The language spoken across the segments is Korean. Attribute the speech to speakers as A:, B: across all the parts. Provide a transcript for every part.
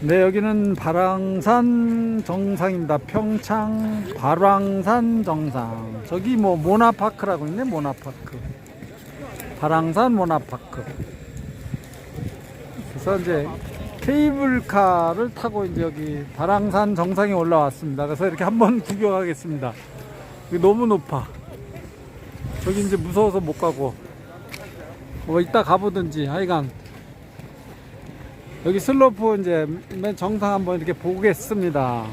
A: 네, 여기는 발왕산 정상입니다. 평창 발왕산 정상. 저기 뭐 모나파크라고 있네, 모나파크. 발왕산 모나파크. 그래서 이제 케이블카를 타고 이제 여기 발왕산 정상에 올라왔습니다. 그래서 이렇게 한번 구경하겠습니다. 너무 높아. 저기 이제 무서워서 못 가고. 뭐 이따 가보든지 하여간 여기 슬로프 이제 맨 정상 한번 이렇게 보겠습니다.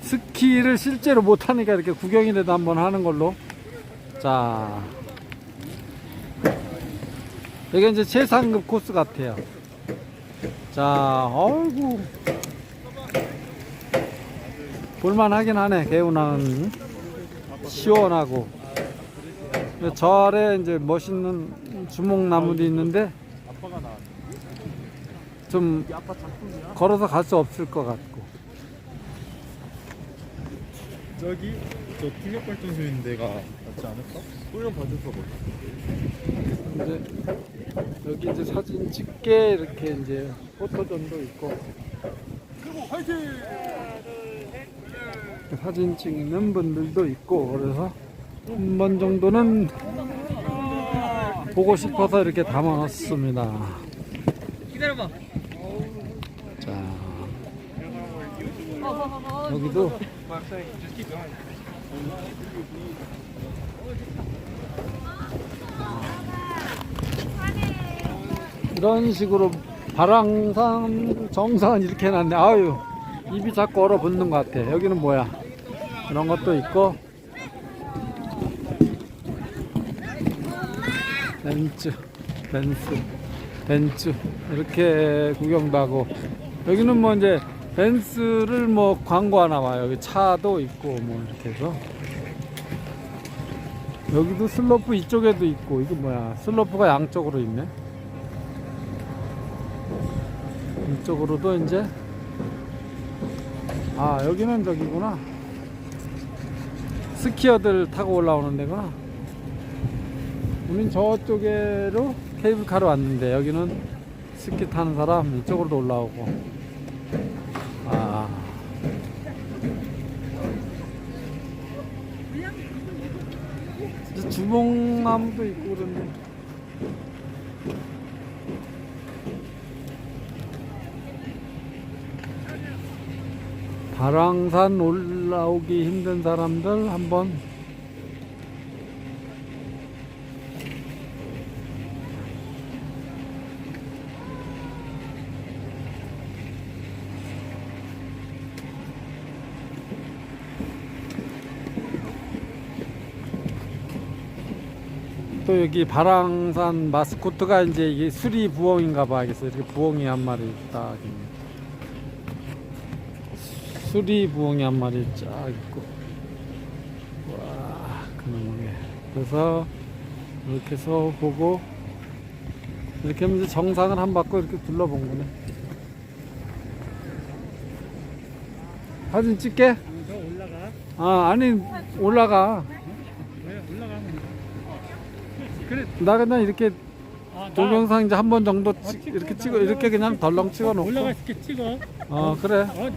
A: 스키를 실제로 못하니까 이렇게 구경이라도 한번 하는 걸로. 자. 여기 이제 최상급 코스 같아요. 자, 어이구. 볼만하긴 하네, 개운한. 시원하고. 저 아래 이제 멋있는 주목나무도 있는데. 좀? 걸어서 갈 수 없을 것 같고.
B: 저기 저 풍력 발전소 있는 데가 낫지 않을까? 훈련 받을 거 뭐.
A: 이제 여기 이제 사진 찍게 이렇게 이제 포토존도 있고 사진 찍는 분들도 있고 그래서 한 번 정도는 보고 싶어서 이렇게 담아놨습니다.
C: 기다려봐.
A: 자. 여기도. 이런 식으로 발왕산 정상은 이렇게 해놨네. 아유 입이 자꾸 얼어붙는 것 같아. 여기는 뭐야? 이런 것도 있고. 벤츠 벤츠 벤츠 이렇게 구경도 하고. 여기는 뭐 이제 벤츠를 뭐 광고하나 봐요. 여기 차도 있고 뭐 이렇게 해서. 여기도 슬로프 이쪽에도 있고. 이게 뭐야? 슬로프가 양쪽으로 있네. 이쪽으로도 이제. 아 여기는 저기구나. 스키어들 타고 올라오는 데구나. 우린 저쪽으로 케이블카로 왔는데 여기는 스키 타는 사람 이쪽으로도 올라오고. 아. 이제 주몽나무도 있고 그런데. 발왕산 올라오기 힘든 사람들 한번 또 여기 발왕산 마스코트가 이제 이게 수리 부엉인가 봐. 그래서 이렇게 부엉이 한 마리 딱 있네. 수리 부엉이 한 마리 쫙 있고. 와, 그놈의. 그래서 이렇게 해서 보고 이렇게 하면 이제 정상을 한 바퀴 이렇게 둘러본 거네. 사진 찍게?
B: 저 올라가.
A: 아, 아니, 올라가.
B: 왜 올라가면?
A: 나 그냥 이렇게
B: 아, 나
A: 동영상 이제 한 번 정도 찍-
B: 찍고
A: 이렇게 찍어 이렇게 그냥 덜렁 찍어 놓고
B: 올라갈 수 있게 찍어.
A: 어 그래
B: 어.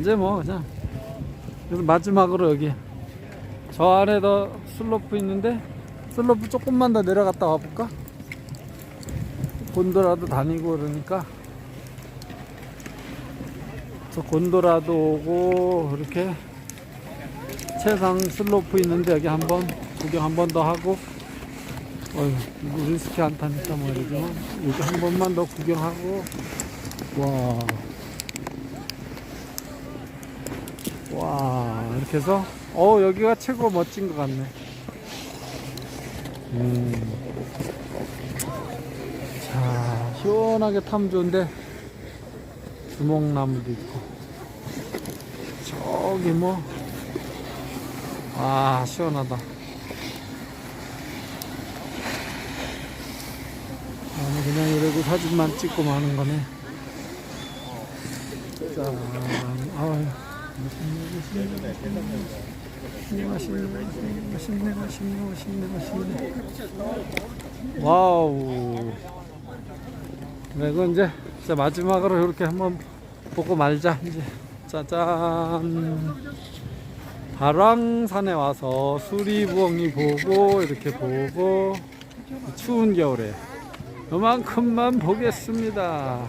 A: 이제 뭐 그냥 그래서 마지막으로 여기 저 안에도 슬로프 있는데 슬로프 조금만 더 내려갔다 와볼까 곤도라도 다니고 그러니까 저 곤도라도 오고 이렇게 최상 슬로프 있는데 여기 한번 구경 한 번 더 하고 어휴 이거 리스키 안 타니까 뭐 말이지만 여기 한 번만 더 구경하고 와. 와 이렇게 해서 어 여기가 최고 멋진 것 같네. 음 자 시원하게 타면 좋은데 주목나무도 있고. 저기 뭐 아 시원하다. 나는 그냥 이러고 사진만 찍고 마는 거네. 자 아유. 와우. 그리고 이제 진짜 마지막으로 이렇게 한번 보고 말자 이제. 짜잔 발왕산에 와서 수리부엉이 보고 이렇게 보고 추운 겨울에. 요만큼만 보겠습니다